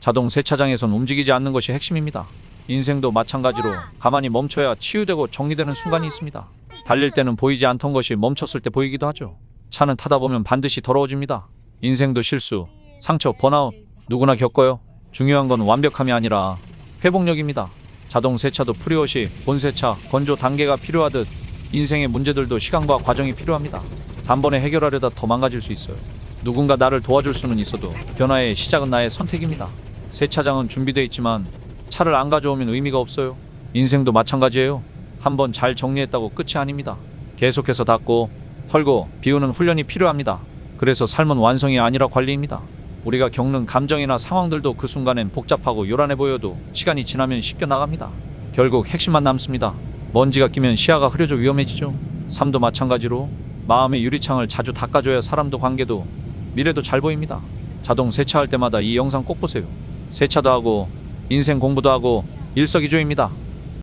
자동 세차장에선 움직이지 않는 것이 핵심입니다. 인생도 마찬가지로 가만히 멈춰야 치유되고 정리되는 순간이 있습니다. 달릴 때는 보이지 않던 것이 멈췄을 때 보이기도 하죠. 차는 타다 보면 반드시 더러워집니다. 인생도 실수, 상처, 번아웃 누구나 겪어요. 중요한 건 완벽함이 아니라 회복력입니다. 자동 세차도 프리워시, 본세차, 건조 단계가 필요하듯 인생의 문제들도 시간과 과정이 필요합니다. 단번에 해결하려다 더 망가질 수 있어요. 누군가 나를 도와줄 수는 있어도 변화의 시작은 나의 선택입니다. 세차장은 준비되어 있지만 차를 안 가져오면 의미가 없어요. 인생도 마찬가지예요. 한번 잘 정리했다고 끝이 아닙니다. 계속해서 닦고 털고 비우는 훈련이 필요합니다. 그래서 삶은 완성이 아니라 관리입니다. 우리가 겪는 감정이나 상황들도 그 순간엔 복잡하고 요란해 보여도 시간이 지나면 씻겨 나갑니다. 결국 핵심만 남습니다. 먼지가 끼면 시야가 흐려져 위험해지죠. 삶도 마찬가지로 마음의 유리창을 자주 닦아줘야 사람도 관계도 미래도 잘 보입니다. 자동 세차할 때마다 이 영상 꼭 보세요. 세차도 하고 인생 공부도 하고 일석이조입니다.